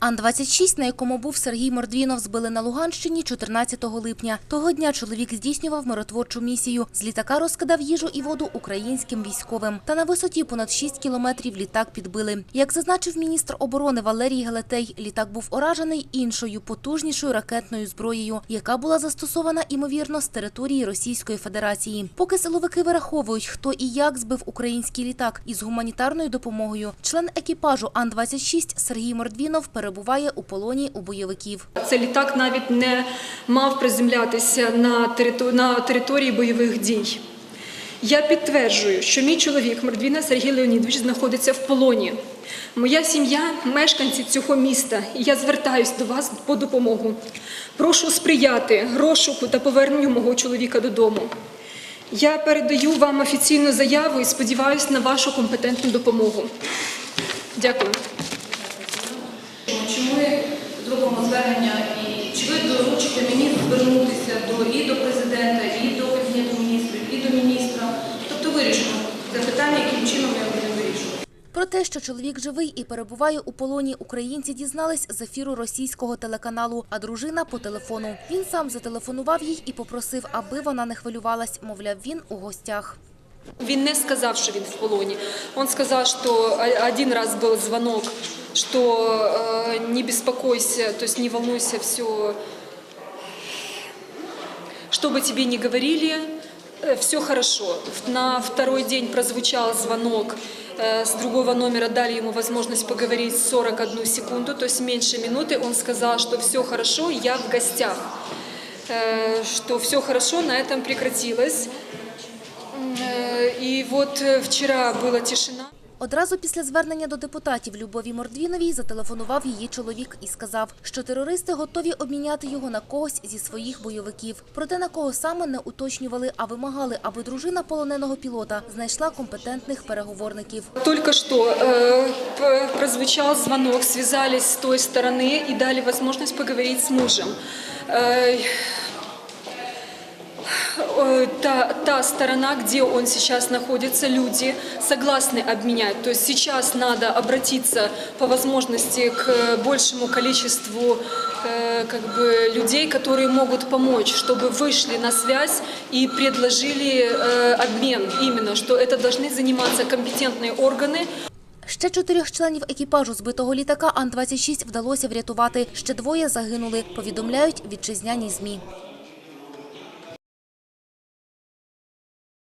Ан-26, на якому був Сергій Мордвінов, збили на Луганщині 14 липня. Того дня чоловік здійснював миротворчу місію. З літака розкидав їжу і воду українським військовим. Та на висоті понад 6 кілометрів літак підбили. Як зазначив міністр оборони Валерій Галетей, літак був уражений іншою потужнішою ракетною зброєю, яка була застосована імовірно з території Російської Федерації. Поки силовики вираховують, хто і як збив український літак із гуманітарною допомогою, член екіпажу Ан-26 Сергій Мордвінов перебуває у полоні у бойовиків. Цей літак навіть не мав приземлятися на територ- на території бойових дій. Я підтверджую, що мій чоловік Мордвіна Сергій Леонідович знаходиться в полоні. Моя сім'я мешканці цього міста, і я звертаюсь до вас по допомогу. Прошу сприяти розшуку та поверненню мого чоловіка додому. Я передаю вам офіційну заяву і сподіваюся на вашу компетентну допомогу. Дякую. Звернутися до і до президента, і до кабінету міністрів, і до міністра? Тобто вирішимо це питання, яким чином ми будемо вирішувати. Про те, що чоловік живий і перебуває у полоні, українці дізнались з ефіру російського телеканалу, а дружина по телефону. Він сам зателефонував їй і попросив, аби вона не хвилювалась. Мовляв, він у гостях. Він не сказав, що він в полоні. Он сказал, что о- один раз был звонок, что э, не беспокойся, то есть не волнуйся, все. Что бы тебе ни говорили, все хорошо. На второй день прозвучал звонок э, с другого номера, дали ему возможность поговорить 41 секунду, то есть меньше минуты. Он сказал, что все хорошо, я в гостях. Э, Что все хорошо, на этом прекратилось. Э, И вот э, вчера была тишина. Одразу після звернення до депутатів Любові Мордвіновій зателефонував її чоловік і сказав, що терористи готові обміняти його на когось зі своїх бойовиків. Проте на кого саме не уточнювали, а вимагали, аби дружина полоненого пілота знайшла компетентних переговорників. Только что э, п- прозвучал звонок, связались с той стороны и дали возможность поговорить с мужем. Э, э, Та, та сторона, где он сейчас находится, люди согласны обменять. То есть сейчас надо обратиться по возможности к большему количеству э, как бы, людей, которые могут помочь, чтобы вышли на связь и предложили э, обмен. Именно, что это должны заниматься компетентные органы, Ще чотирьох членів екіпажу збитого літака Ан-26 вдалося врятувати. Ще двоє загинули, повідомляють вітчизняні ЗМІ.